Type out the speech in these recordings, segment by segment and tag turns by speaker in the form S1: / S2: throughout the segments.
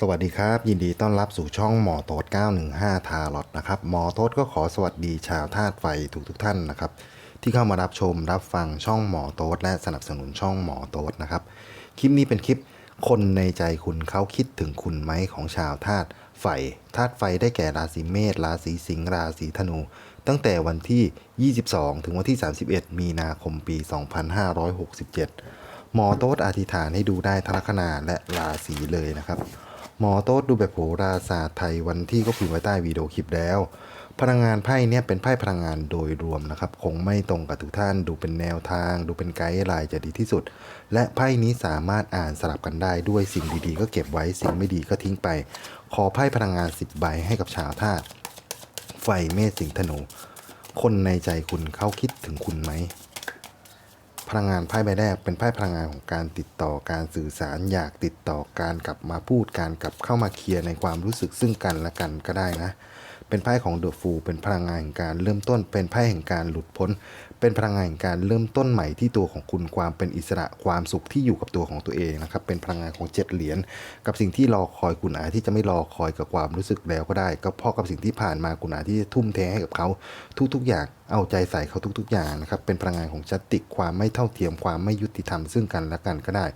S1: สวัสดีครับ ยินดีต้อนรับสู่ช่องหมอโต๊ด915 ทาร์ลอตนะครับหมอโต๊ดก็ขอสวัสดีชาวธาตุไฟทุกทุกท่านนะครับ ที่เข้ามารับชมรับฟังช่องหมอโต๊ดและสนับสนุนช่องหมอโต๊ดนะครับ คลิปนี้เป็นคลิปคนในใจคุณเขาคิดถึงคุณไหมของชาวธาตุไฟธาตุไฟได้แก่ราศีเมษราศีสิงห์ราศีธนู ตั้งแต่วันที่ 22 ถึงวันที่ 31 มีนาคมปี 2567 หมอโต๊ดอธิษฐานให้ดูได้ทลัคนาและราศีเลยนะครับ หมอโต๊ดดูแบบโหราศาสตร์ไทยวันที่ก็พิมพ์ไว้ใต้วิดีโอคลิปแล้ว พลังงานไพ่เนี่ยเป็นไพ่พลังงานโดยรวมนะครับ คงไม่ตรงกับทุกท่านดูเป็นแนวทาง ดูเป็นไกด์ไลน์จะดีที่สุด และไพ่นี้สามารถอ่านสลับกันได้ด้วยสิ่งดีๆ ก็เก็บไว้สิ่งไม่ดีก็ทิ้งไป ขอไพ่พลังงาน 10 ใบให้กับชาวธาตุไฟเมษสิงธนูคนในใจคุณเขาคิดถึงคุณไหม พลังงานไพ่ใบแรกเป็นไพ่พลังงานของการติดต่อการสื่อสารอยากติดต่อการกลับมาพูดการกลับเข้ามาเคลียร์ในความรู้สึกซึ่งกันและกันก็ได้นะ เป็นไพ่ของเดอะฟูเป็นพลังงานแห่งการเริ่มต้นเป็นไพ่แห่งการหลุดพ้นเป็นพลังงานแห่งการเริ่มต้นใหม่ที่ตัวของคุณความเป็นอิสระความสุขที่อยู่กับตัวของตัวเองนะครับเป็นพลังงานของเจ็ดเหรียญกับสิ่งที่รอคอยคุณอาจที่จะไม่รอคอยกับความรู้สึกแล้วก็ได้ ก็เพราะกับสิ่งที่ผ่านมาคุณอาจที่จะทุ่มเทให้กับเขาทุกๆ อย่างเอาใจใส่เขาทุก ๆ อย่างนะครับเป็นพลังงานของจัตติความไม่เท่าเทียมความไม่ยุติธรรมซึ่งกันและกันก็ได้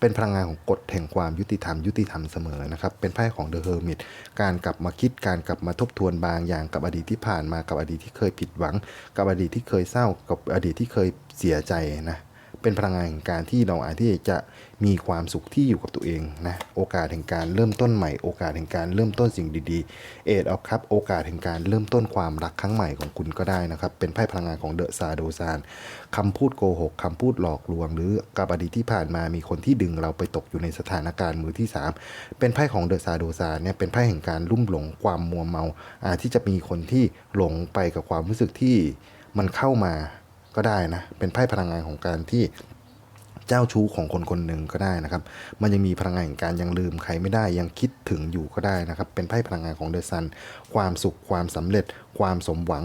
S1: เป็นพลังงานของกฎแห่งความยุติธรรมยุติธรรมเสมอนะครับเป็นไพ่ของเดอะเฮอร์มิตการกลับมาคิดการกลับมาทบทวนบางอย่างกับอดีตที่ผ่านมากับอดีตที่เคยผิดหวัง กับอดีตที่เคยเศร้ากับอดีตที่เคยเสียใจนะเป็นพลังงานแห่งการที่เราอาจที่จะมีความสุขที่อยู่กับตัวเองนะโอกาสแห่งการเริ่มต้นใหม่ โอกาสแห่งการเริ่มต้นสิ่งดีๆ เอ็ดออฟครับ โอกาสแห่งการเริ่มต้นความรักครั้งใหม่ของคุณก็ได้นะครับ เป็นไพ่พลังงานของเดอะซาโดซานคำพูดโกหกคำพูดหลอกลวง หรือกับอดีตที่ผ่านมามีคนที่ดึงเราไปตกอยู่ในสถานการณ์มือที่สามเป็นไพ่ของเดอะซาโดซานเนี่ยเป็นไพ่แห่งการลุ่มหลงความมัวเมาอาจที่จะมีคนที่หลงไปกับความรู้สึกที่ มันเข้ามาก็ได้นะ เป็นไพ่พลังงานของการที่เจ้าชู้ของคนคนหนึ่งก็ได้นะครับ มันยังมีพลังงานแห่งการยังลืมใครไม่ได้ยังคิดถึงอยู่ก็ได้นะครับ เป็นไพ่พลังงานของเดอะซัน ความสุขความสำเร็จ ความสมหวัง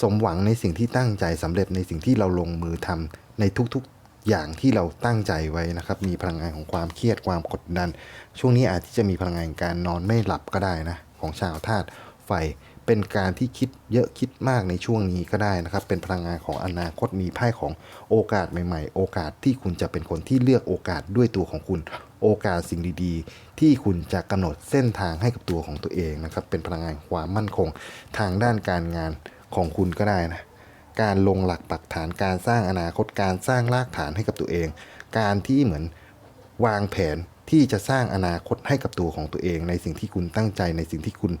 S1: สมหวังในสิ่งที่ตั้งใจสำเร็จในสิ่งที่เราลงมือทำในทุกๆอย่างที่เราตั้งใจไว้นะครับ มีพลังงานของความเครียดความกดดัน ช่วงนี้อาจที่จะมีพลังงานการนอนไม่หลับก็ได้นะของชาวธาตุไฟ เป็นการที่คิดเยอะคิดมากในช่วงนี้ก็ได้นะครับ เป็นพลังงานของอนาคตมีไพ่ของโอกาสใหม่ ๆ โอกาสที่คุณจะเป็นคนที่เลือกโอกาสด้วยตัวของคุณ โอกาสสิ่งดีๆ ที่คุณจะกำหนดเส้นทางให้กับตัวของตัวเองนะครับ เป็นพลังงานความมั่นคงทางด้านการงานของคุณก็ได้นะการลงหลักปักฐานการสร้างอนาคตการสร้างรากฐานให้กับตัวเอง การที่เหมือนวางแผนที่จะสร้างอนาคตให้กับตัวของตัวเอง ในสิ่งที่คุณตั้งใจในสิ่งที่คุณ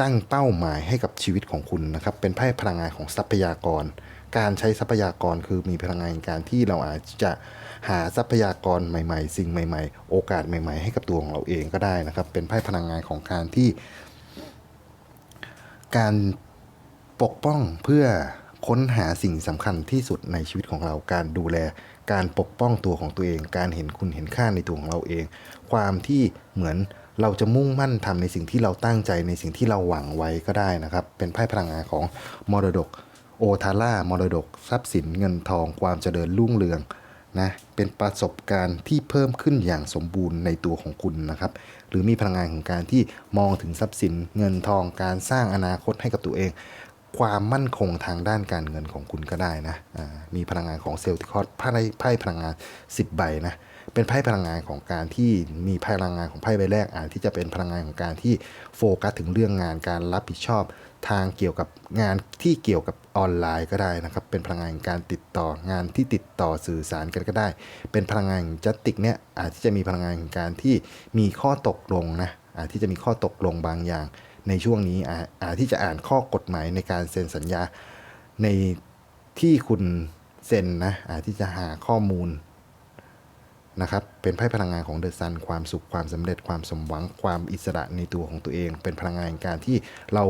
S1: ตั้งเป้าหมายให้กับชีวิตของคุณนะครับ เป็นไพ่พลังงานของทรัพยากร การใช้ทรัพยากรคือมีพลังงานการที่เราอาจจะหาทรัพยากรใหม่ ๆ สิ่งใหม่ ๆ โอกาสใหม่ ๆ ให้กับตัวของเราเองก็ได้นะครับ เป็นไพ่พลังงานของการที่ การปกป้องเพื่อค้นหาสิ่งสำคัญที่สุดในชีวิตของเรา การดูแล การปกป้องตัวของตัวเอง การเห็นคุณเห็นค่าในตัวของเราเอง ความที่เหมือน เราจะมุ่งมั่นทำในสิ่งที่เราตั้งใจในสิ่งที่เราหวังไว้ก็ได้นะครับ เป็นไพ่พลังงานของมรดกโอทาร่ามรดก ทรัพย์สินเงินทองความเจริญรุ่งเรืองนะเป็นประสบการณ์ที่เพิ่มขึ้นอย่างสมบูรณ์ในตัวของคุณนะครับ หรือมีพลังงานของการที่มองถึงทรัพย์สินเงินทองการสร้างอนาคตให้กับตัวเอง ความมั่นคงทางด้านการเงินของคุณก็ได้นะอ่ามีพลังงานของเซลติคอสไพ่ไพ่พลังงาน 10 ใบนะเป็นไพ่พลังงานของการที่มีพลังงานของไพ่ใบแรกอาจที่จะเป็นพลังงานของการที่โฟกัสถึงเรื่องงานการรับผิดชอบทางเกี่ยวกับงานที่เกี่ยวกับออนไลน์ก็ได้นะครับ เป็นพลังงานการติดต่องานที่ติดต่อสื่อสารกันก็ได้ เป็นพลังงานจัตติกเนี่ยอาจที่จะมีพลังงานของการที่มีข้อตกลงนะอาจที่จะมีข้อตกลงบางอย่าง ในช่วงนี้อาจอาที่จะอ่านข้อกฎหมายในการเซ็นสัญญาในที่คุณเซ็นนะอาที่จะหาข้อมูลนะครับเป็นไพ่พลังงานของเดอะซันความสุขความสำเร็จความสมหวังความอิสระในตัวของตัวเอง เป็นพลังงานแห่งการที่เรา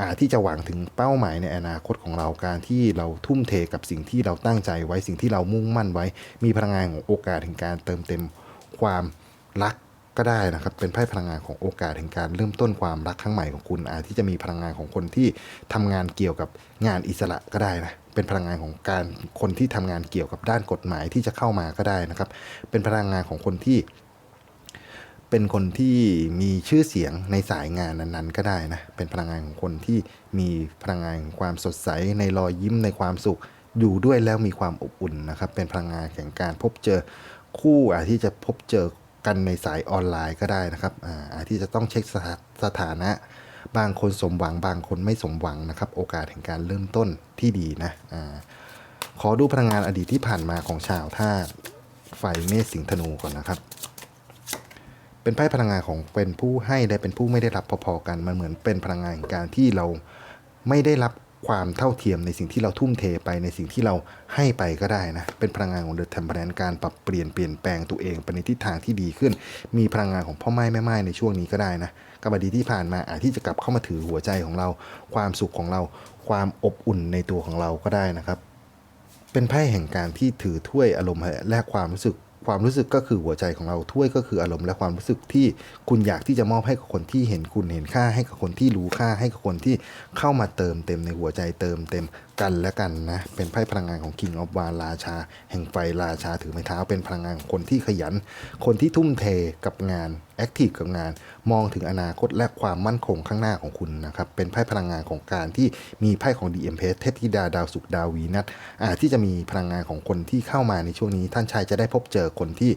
S1: อ่าที่จะหวังถึงเป้าหมายในอนาคตของเราการที่เราทุ่มเทกับสิ่งที่เราตั้งใจไว้สิ่งที่เรามุ่งมั่นไว้ มีพลังงานของโอกาสแห่งการเติมเต็มความรัก ก็ได้นะครับ เป็นไพ่พลังงานของโอกาสแห่งการเริ่มต้นความรักครั้งใหม่ของคุณอาจที่จะมีพลังงานของคนที่ทำงานเกี่ยวกับงานอิสระก็ได้นะเป็นพลังงานของการคนที่ทำงานเกี่ยวกับด้านกฎหมายที่จะเข้ามาก็ได้นะครับ เป็นพลังงานของคนที่ เป็นคนที่มีชื่อเสียงในสายงานนั้นๆ ก็ได้นะเป็นพลังงานของคนที่มีพลังงานของความสดใสในรอยยิ้มในความสุขอยู่ด้วยแล้วมีความอบอุ่นนะครับ เป็นพลังงานแห่งการพบเจอคู่อาจที่จะพบเจอ กันในสายออนไลน์ก็ได้นะครับอาอาที่จะต้องเช็คสถาสถานะ บางคนสมหวังบางคนไม่สมหวังนะครับ โอกาสแห่งการเริ่มต้นที่ดีนะอ่าขอดูพลังงานอดีตที่ผ่านมาของชาวธาตุไฟเมษสิงห์ธนูก่อนนะครับ เป็นไพ่พลังงานของเป็นผู้ให้และเป็นผู้ไม่ได้รับพอๆกัน มันเหมือนเป็นพลังงานแห่งการที่เราไม่ได้รับ ความเท่าเทียมในสิ่งที่เราทุ่มเทไปในสิ่งที่เราให้ไปก็ได้นะ เป็นพลังงานของเดอะเทมเพลนการปรับเปลี่ยนเปลี่ยนแปลงตัวเองไปในทิศทางที่ดีขึ้น มีพลังงานของพ่อไม้แม่ไม้ในช่วงนี้ก็ได้นะกับอดีที่ผ่านมาอาจที่จะกลับเข้ามาถือหัวใจของเรา ความสุขของเรา ความอบอุ่นในตัวของเราก็ได้นะครับ เป็นไพ่แห่งการที่ถือถ้วยอารมณ์และความรู้สึก ความรู้สึกก็คือหัวใจของเราถ้วยก็คืออารมณ์และความรู้สึกที่คุณอยากที่จะมอบให้กับคนที่เห็นคุณเห็นค่าให้กับคนที่รู้ค่าให้กับคนที่เข้ามาเติมเต็มในหัวใจเติมเต็มกันและกันนะ เป็นไพ่พลังงานของ King of w a ราชา แห่งไฟราชาถือไม้เท้าเป็นพลังงานของคนที่ขยัน คนที่ทุ่มเทกับงานแอคทีฟกับงาน มองถึงอนาคตและความมั่นคงข้างหน้าของคุณนะครับ เป็นไพ่พลังงานของการที่มีไพ่ของ d m p s เทพธิดาดาวสุกดาววีนัสอาจที่จะมีพลังงานของคนที่เข้ามาในช่วงนี้ ท่านชายจะได้พบเจอคนที่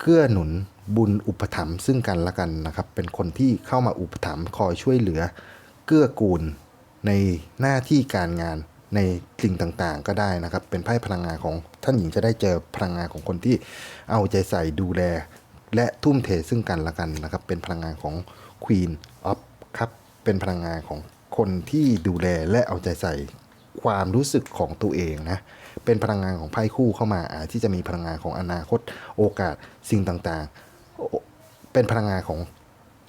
S1: เกื้อหนุนบุญอุปถัมภ์ซึ่งกันและกันนะครับ เป็นคนที่เข้ามาอุปถัมภ์คอยช่วยเหลือ เกื้อกูล ในหน้าที่การงานในสิ่งต่างๆ ก็ได้นะครับ เป็นไพ่พลังงานของท่านหญิงจะได้เจอพลังงานของคนที่เอาใจใส่ดูแล และทุ่มเทซึ่งกันและกันนะครับ เป็นพลังงานของ Queen of ครับ เป็นพลังงานของคนที่ดูแลและเอาใจใส่ความรู้สึกของตัวเองนะ เป็นพลังงานของไพ่คู่เข้ามาอาจที่จะมีพลังงานของอนาคตโอกาสสิ่งต่างๆ เป็นพลังงานของ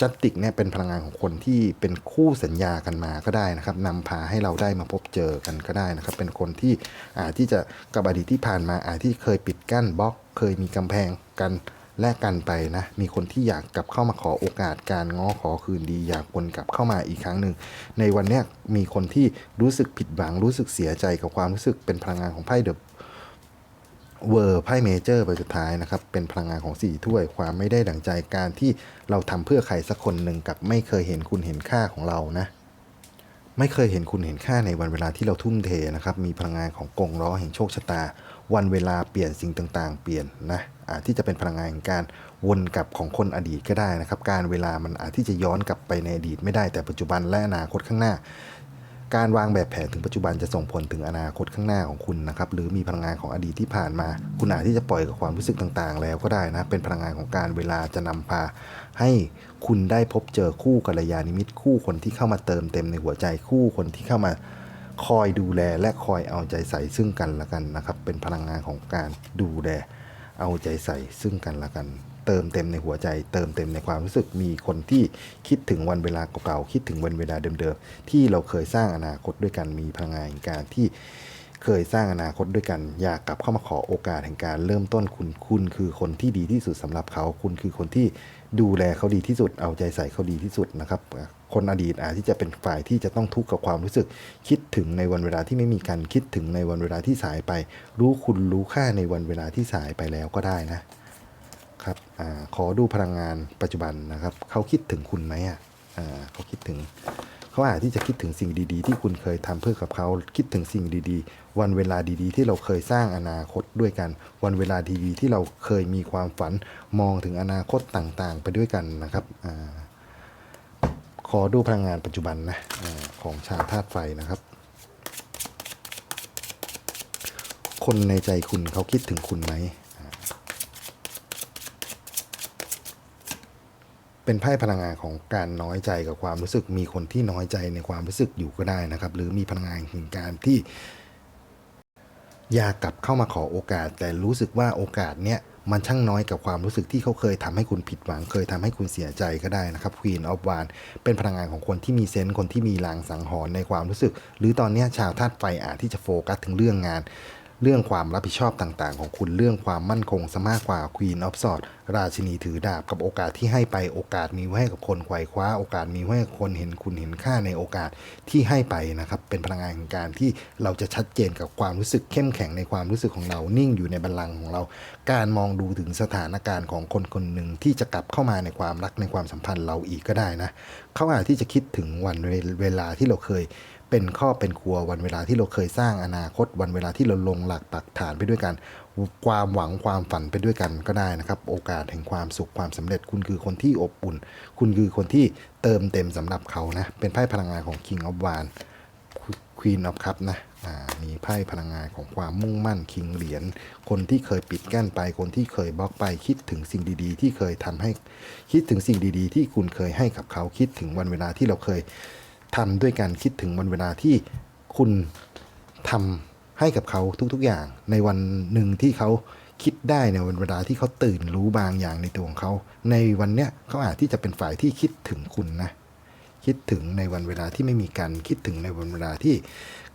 S1: จัตติกเนี่ยเป็นพลังงานของคนที่เป็นคู่สัญญากันมาก็ได้นะครับนำพาให้เราได้มาพบเจอกันก็ได้นะครับ เป็นคนที่อาจที่จะกับอดีตที่ผ่านมาอาจที่เคยปิดกั้นบล็อก เคยมีกำแพงกันแลกกันไปนะ มีคนที่อยากกลับเข้ามาขอโอกาสการง้อขอคืนดี อยากวนกลับเข้ามาอีกครั้งหนึ่ง ในวันเนี้ยมีคนที่รู้สึกผิดหวังรู้สึกเสียใจกับความรู้สึกเป็นพลังงานของไพ่เดอะ เวอร์ไพ่เมเจอร์ใบสุดท้ายนะครับ เป็นพลังงานของสี่ถ้วย ความไม่ได้ดั่งใจการที่เราทำเพื่อใครสักคนหนึ่งกับไม่เคยเห็นคุณเห็นค่าของเรานะ ไม่เคยเห็นคุณเห็นค่าในวันเวลาที่เราทุ่มเทนะครับ มีพลังงานของกงล้อแห่งโชคชะตา วันเวลาเปลี่ยนสิ่งต่างๆ เปลี่ยนนะอาจที่จะเป็นพลังงานแห่งการวนกลับของคนอดีตก็ได้นะครับ การเวลามันอาจที่จะย้อนกลับไปในอดีตไม่ได้แต่ปัจจุบันและอนาคตข้างหน้า การวางแบบแผนถึงปัจจุบันจะส่งผลถึงอนาคตข้างหน้าของคุณนะครับหรือมีพลังงานของอดีตที่ผ่านมา คุณอาจที่จะปล่อยกับความรู้สึกต่างๆ แล้วก็ได้นะเป็นพลังงานของการเวลาจะนำพา ให้คุณได้พบเจอคู่กัลยาณมิตรคู่คนที่เข้ามาเติมเต็มในหัวใจคู่คนที่เข้ามาคอยดูแลและคอยเอาใจใส่ซึ่งกันและกันนะครับ เป็นพลังงานของการดูแลเอาใจใส่ซึ่งกันและกัน เติมเต็มในหัวใจ เติมเต็มในความรู้สึกมีคนที่คิดถึงวันเวลาเก่าๆคิดถึงวันเวลาเดิมๆที่เราเคยสร้างอนาคตด้วยกันมีพลังงานแห่งการที่เคยสร้างอนาคตด้วยกันอยากกลับเข้ามาขอโอกาสแห่งการเริ่มต้นคุณคุณคือคนที่ดีที่สุดสำหรับเขา คุณคือคนที่ดูแลเขาดีที่สุด เอาใจใส่เขาดีที่สุดนะครับ คนอดีตอาจที่จะเป็นฝ่ายที่จะต้องทุกข์กับความรู้สึก คิดถึงในวันเวลาที่ไม่มีการคิดถึงในวันเวลาที่สายไป รู้คุณรู้ค่าในวันเวลาที่สายไปแล้วก็ได้นะ ครับอขอดูพลังงานปัจจุบันนะครับ เขาคิดถึงคุณไหมอะเขาคิดถึง เขาอาจที่จะคิดถึงสิ่งดีๆ ที่คุณเคยทำเพื่อกับเขาคิดถึงสิ่งดีๆ วันเวลาดีๆ ที่เราเคยสร้างอนาคตด้วยกัน วันเวลาดีๆ ที่เราเคยมีความฝันมองถึงอนาคตต่างๆ ไปด้วยกันนะครับอขอดูพลังงานปัจจุบันนะอของชาวธาตุไฟนะครับคนในใจคุณเขาคิดถึงคุณไหม เป็นไพ่พลังงานของการน้อยใจกับความรู้สึก มีคนที่น้อยใจในความรู้สึกอยู่ก็ได้นะครับ หรือมีพลังงานแห่งการที่อยากกลับเข้ามาขอโอกาส แต่รู้สึกว่าโอกาสเนี้ยมันช่างน้อยกับความรู้สึกที่เขาเคยทำให้คุณผิดหวัง เคยทำให้คุณเสียใจก็ได้นะครับ Queen of w a n เป็นพลังงานของคนที่มีเซนส์คนที่มีลางสังหรณ์ในความรู้สึก หรือตอนนี้ชาวธาตุไฟอาจที่จะโฟกัสถึงเรื่องงาน เรื่องความรับผิดชอบต่างๆ ของคุณเรื่องความมั่นคงซะมากกว่า Queen of Swords ราชินีถือดาบกับโอกาสที่ให้ไปโอกาสมีไว้ให้กับคนไขว่คว้า โอกาสมีไว้ให้คนเห็นคุณเห็นค่าในโอกาสที่ให้ไปนะครับ เป็นพลังงานของการที่เราจะชัดเจนกับความรู้สึกเข้มแข็งในความรู้สึกของเรานิ่งอยู่ในบัลลังก์ของเรา การมองดูถึงสถานการณ์ของคนคนหนึ่งที่จะกลับเข้ามาในความรักในความสัมพันธ์เราอีกก็ได้นะเขาอาจที่จะคิดถึงวันเวลาที่เราเคย เป็นข้อเป็นครัววันเวลาที่เราเคยสร้างอนาคตวันเวลาที่เราลงหลักปักฐานไปด้วยกัน ความหวังความฝันไปด้วยกันก็ได้นะครับ โอกาสแห่งความสุขความสำเร็จ คุณคือคนที่อบอุ่น คุณคือคนที่เติมเต็มสำหรับเขานะ เป็นไพ่พลังงานของ King of w a n Queen of Cup นะมีไพ่พลังงานของความมุ่งมั่นคิงเหรียญคนที่เคยปิดกั้นไป คนที่เคยบล็อกไป คิดถึงสิ่งดีๆ ที่เคยทำให้คิดถึงสิ่งดีๆ ที่คุณเคยให้กับเขาคิดถึงวันเวลาที่เราเคย ทำด้วยการคิดถึงวันเวลาที่คุณทำให้กับเขาทุกๆอย่าง ในวันหนึ่งที่เขาคิดได้ในวันเวลาที่เขาตื่นรู้บางอย่างในตัวของเขา ในวันเนี้ยเขาอาจที่จะเป็นฝ่ายที่คิดถึงคุณนะ คิดถึงในวันเวลาที่ไม่มีการคิดถึงในวันเวลาที่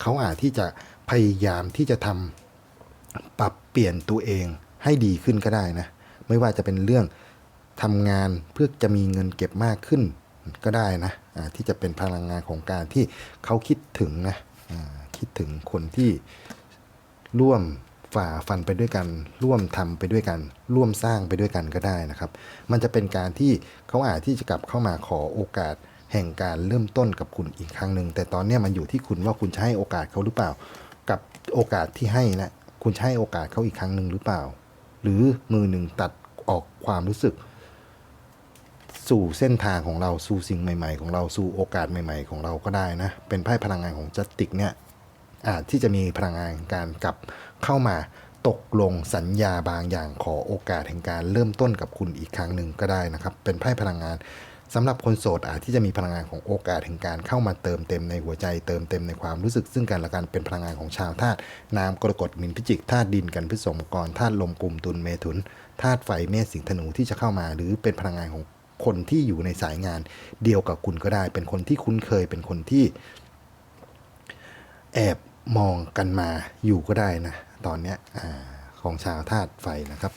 S1: เขาอาจที่จะพยายามที่จะทำปรับเปลี่ยนตัวเองให้ดีขึ้นก็ได้นะ ไม่ว่าจะเป็นเรื่องทำงานเพื่อจะมีเงินเก็บมากขึ้น ก็ได้นะอ่าที่จะเป็นพลังงานของการที่เขาคิดถึงนะอ่าคิดถึงคนที่ร่วมฝ่าฟันไปด้วยกัน ร่วมทำไปด้วยกัน ร่วมสร้างไปด้วยกันก็ได้นะครับ มันจะเป็นการที่เขาอาจที่จะกลับเข้ามาขอโอกาสแห่งการเริ่มต้นกับคุณอีกครั้งหนึ่งแต่ตอนนี้มันอยู่ที่คุณว่าคุณจะให้โอกาสเขาหรือเปล่า กับโอกาสที่ให้นะคุณจะให้โอกาสเขาอีกครั้งหนึ่งหรือเปล่า หรือมือหนึ่งตัดออกความรู้สึก สู่เส้นทางของเราสู่สิ่งใหม่ ๆ ของเราสู่โอกาสใหม่ ๆ ของเราก็ได้นะ เป็นไพ่พลังงานของจัสติกเนี่ยอาจที่จะมีพลังงานการกลับเข้ามาตกลงสัญญาบางอย่างขอโอกาสแห่งการเริ่มต้นกับคุณอีกครั้งหนึ่งก็ได้นะครับ เป็นไพ่พลังงานสำหรับคนโสดอาจที่จะมีพลังงานของโอกาสแห่งการเข้ามาเติมเต็มในหัวใจเติมเต็มในความรู้สึกซึ่งกันและกันเป็นพลังงานของชาวธาตุน้ำกรกฎมินพิจิกธาตุดินกันพฤษภกรธาตุลมกลุ่มตุลเมถุนธาตุไฟเมษสิงธนูที่จะเข้ามา หรือเป็นพลังงานของ คนที่อยู่ในสายงานเดียวกับคุณก็ได้ เป็นคนที่คุ้นเคย เป็นคนที่ แอบมองกันมาอยู่ก็ได้นะ ตอนเนี้ยอของชาวธาตุไฟนะครับ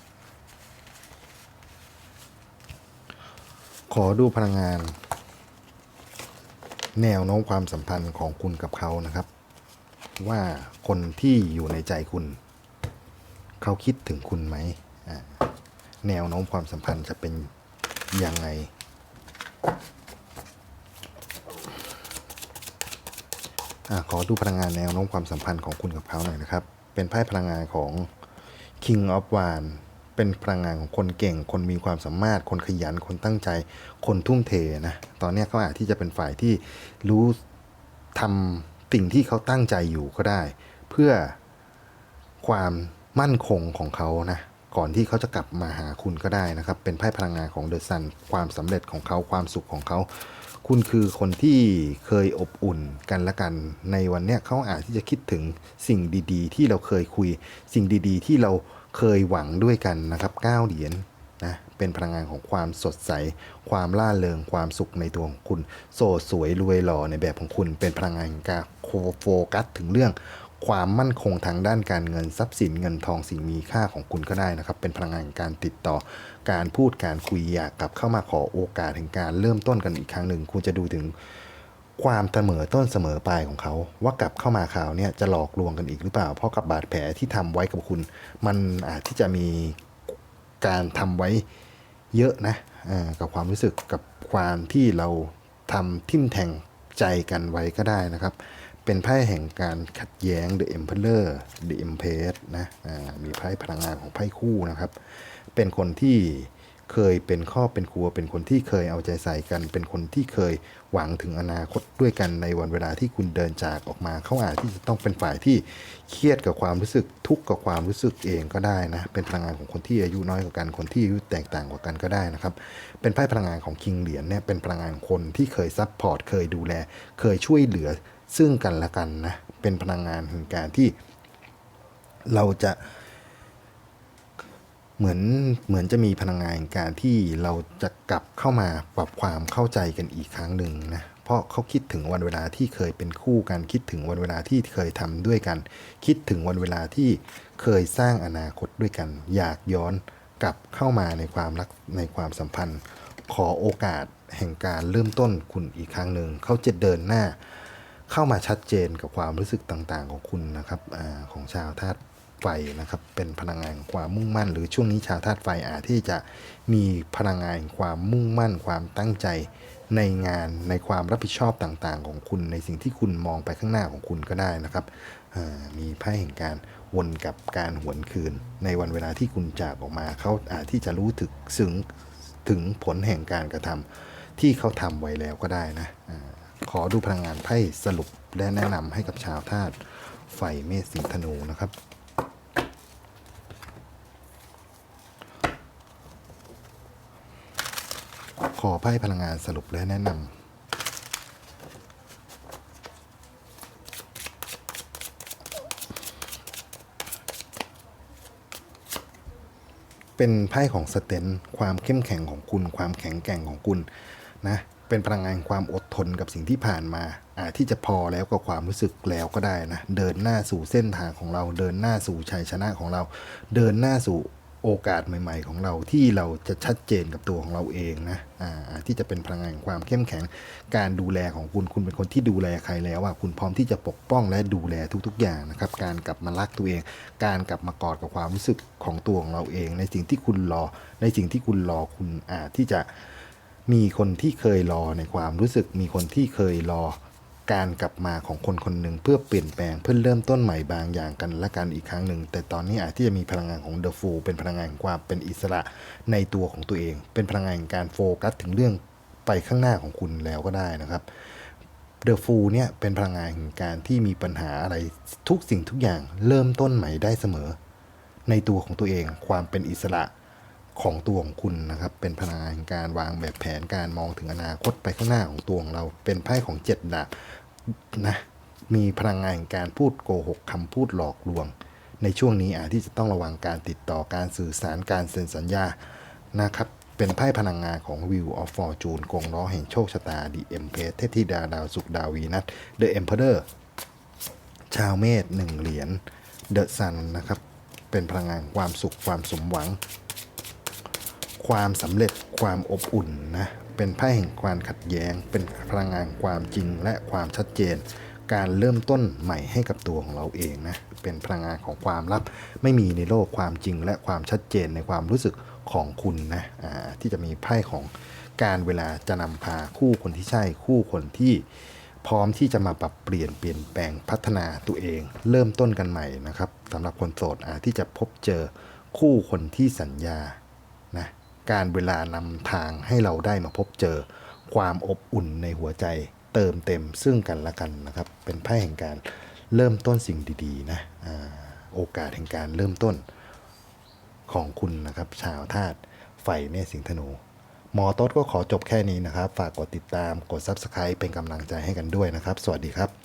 S1: ขอดูพลังงาน แนวโน้มความสัมพันธ์ของคุณกับเขานะครับ ว่าคนที่อยู่ในใจคุณ เขาคิดถึงคุณไหมแนวโน้มความสัมพันธ์จะเป็น ยังไงอขอดูพลังงานแนวโน้มความสัมพันธ์ของคุณกับเขาหน่อยนะครับ เป็นไพ่พลังงานของ King of w a n เป็นพลังงานของคนเก่ง คนมีความสามารถ คนขยัน คนตั้งใจ คนทุ่มเทนะ ตอนนี้เขาอาจที่จะเป็นฝ่ายที่รู้ทำสิ่งที่เขาตั้งใจอยู่ก็ได้ เพื่อความมั่นคงของเขานะ ก่อนที่เขาจะกลับมาหาคุณก็ได้นะครับ เป็นไพ่พลังงานของเดอะซันความสำเร็จของเขาความสุขของเขาคุณคือคนที่เคยอบอุ่นกันและกัน ในวันเนี้ยเขาอาจที่จะคิดถึงสิ่งดีๆ ที่เราเคยคุย สิ่งดีๆ ที่เราเคยหวังด้วยกันนะครับ9เหรียญนะเป็นพลังงานของความสดใส ความล่าเริงความสุขในตัวของคุณ โสดสวยรวยหล่อในแบบของคุณ เป็นพลังงานการโฟกัสถึงเรื่อง ความมั่นคงทางด้านการเงินทรัพย์สินเงินทองสิ่งมีค่าของคุณก็ได้นะครับ เป็นพลังงานการติดต่อการพูดการคุยอยากกลับเข้ามาขอโอกาสแห่งการเริ่มต้นกันอีกครั้งหนึ่ง คุณจะดูถึงความเสมอต้นเสมอปลายของเขา ว่ากลับเข้ามาข่าวเนี่ยจะหลอกลวงกันอีกหรือเปล่า เพราะกับบาดแผลที่ทำไว้กับคุณ มันอาจที่จะมีการทำไว้เยอะนะกับความรู้สึกกับความที่เราทำทิ่มแทงใจกันไว้ก็ได้นะครับ เป็นไพ่แห่งการขัดแย้ง The Emperor The Empress นะมีไพ่พลังงานของไพ่คู่นะครับ เป็นคนที่เคยเป็นครอบเป็นครัว เป็นคนที่เคยเอาใจใส่กัน เป็นคนที่เคยหวังถึงอนาคตด้วยกันในวันเวลาที่คุณเดินจากออกมา เขาอาจที่จะต้องเป็นฝ่ายที่เครียดกับความรู้สึกทุกข์กับความรู้สึกเองก็ได้นะ เป็นพลังงานของคนที่อายุน้อยกว่ากันคนที่อายุแตกต่างกว่ากันก็ได้นะครับ เป็นไพ่พลังงานของคิงเหรียญเนี่ยเป็นพลังงานของคนที่เคยซัพพอร์ตเคยดูแล เคยช่วยเหลือ ซึ่งกันและกันนะ เป็นพลังงานแห่งการที่เราจะเหมือนเหมือนจะมีพลังงานแห่งการที่เราจะกลับเข้ามาปรับความเข้าใจกันอีกครั้งหนึ่งนะเพราะเขาคิดถึงวันเวลาที่เคยเป็นคู่กันคิดถึงวันเวลาที่เคยทำด้วยกัน คิดถึงวันเวลาที่เคยสร้างอนาคตด้วยกัน อยากย้อนกลับเข้ามาในความรักในความสัมพันธ์ ขอโอกาสแห่งการเริ่มต้นคุณอีกครั้งหนึ่งเขาจะเดินหน้า เข้ามาชัดเจนกับความรู้สึกต่างๆ ของคุณนะครับอของชาวธาตุไฟนะครับ เป็นพลังงานความมุ่งมั่น หรือช่วงนี้ชาวธาตุไฟอาจที่จะมีพลังงานความมุ่งมั่น ความตั้งใจในงานในความรับผิดชอบต่างๆ ของคุณในสิ่งที่คุณมองไปข้างหน้าของคุณก็ได้นะครับมีไพ่แห่งการวนกับการหวนคืน ในวันเวลาที่คุณจากออกมาเขาอาจที่จะรู้ถึงถึงถึงผลแห่งการกระทำที่เขาทำไว้แล้วก็ได้นะ อ่าขอดูพลังงานไพ่สรุปและแนะนำให้กับชาวธาตุไฟเมษสิงธนูนะครับ ขอไพ่พลังงานสรุปและแนะนำเป็นไพ่ของสเตนความเข้มแข็งของคุณ ความแข็งแกร่งของคุณนะเป็นพลังงานความอด ทนกับสิ่งที่ผ่านมา อาจที่จะพอแล้วกับความรู้สึกแล้วก็ได้นะ เดินหน้าสู่เส้นทางของเรา เดินหน้าสู่ชัยชนะของเรา เดินหน้าสู่โอกาสใหม่ ๆ ของเราที่เราจะชัดเจนกับตัวของเราเองนะอ่าจที่จะเป็นพลังงานความเข้มแข็ง การดูแลของคุณคุณเป็นคนที่ดูแลใครแล้วว่าคุณพร้อมที่จะปกป้องและดูแลทุก ๆ อย่างนะครับ การกลับมารักตัวเอง การกลับมากอดกับความรู้สึกของตัวของเราเอง ในสิ่งที่คุณรอ ในสิ่งที่คุณรอคุณอาจที่จะ มีคนที่เคยรอในความรู้สึกมีคนที่เคยรอการกลับมาของคนคนหนึ่งเพื่อเปลี่ยนแปลงเพื่อเริ่มต้นใหม่บางอย่างกันและกันอีกครั้งหนึ่ง แต่ตอนนี้อาจที่จะมีพลังงานของเดอะฟูเป็นพลังงานของความเป็นอิสระในตัวของตัวเอง เป็นพลังงานการโฟกัสถึงเรื่องไปข้างหน้าของคุณแล้วก็ได้นะครับเดอะฟูเนี่ยเป็นพลังงานแห่งการที่มีปัญหาอะไรทุกสิ่งทุกอย่างเริ่มต้นใหม่ได้เสมอ ในตัวของตัวเองความเป็นอิสระ ของตัวของคุณนะครับ เป็นพลังงานแห่งการวางแบบแผนการมองถึงอนาคตไปข้างหน้าของตัวของเรา เป็นไพ่ของเจ็ดดาบนะมีพลังงานแห่งการพูดโกหกคำพูดหลอกลวง ในช่วงนี้อาจที่จะต้องระวังการติดต่อการสื่อสารการเซ็นสัญญานะครับเป็นไพ่พลังงานของ Wheel of Fortune กงล้อแห่งโชคชะตา The Empress เทพธิดาดาวสุขดาววีนัส The Emperor ชาวเมษหนึ่งเหรียญ The Sun นะครับ เป็นพลังงานความสุขความสมหวัง ความสำเร็จความอบอุ่นนะเป็นไพ่แห่งความขัดแย้ง เป็นพลังงานความจริงและความชัดเจน การเริ่มต้นใหม่ให้กับตัวของเราเองนะเป็นพลังงานของความลับ ไม่มีในโลกความจริง และความชัดเจนในความรู้สึกของคุณนะอ่าที่จะมีไพ่ของการเวลาจะนำพาคู่คนที่ใช่คู่คนที่พร้อมที่จะมาปรับเปลี่ยนเปลี่ยนแปลงพัฒนาตัวเอง เริ่มต้นกันใหม่นะครับสำหรับคนโสดที่จะพบเจอคู่คนที่สัญญานะ การเวลานำทางให้เราได้มาพบเจอความอบอุ่นในหัวใจ เติมเต็มซึ่งกันและกันนะครับ เป็นไพ่แห่งการเริ่มต้นสิ่งดีๆนะโอกาสแห่งการเริ่มต้นของคุณนะครับ ชาวธาตุไฟเมษสิงห์ธนูหมอโต๊ดก็ขอจบแค่นี้นะครับ ฝากกดติดตามกด Subscribe เป็นกำลังใจให้กันด้วยนะครับ สวัสดีครับ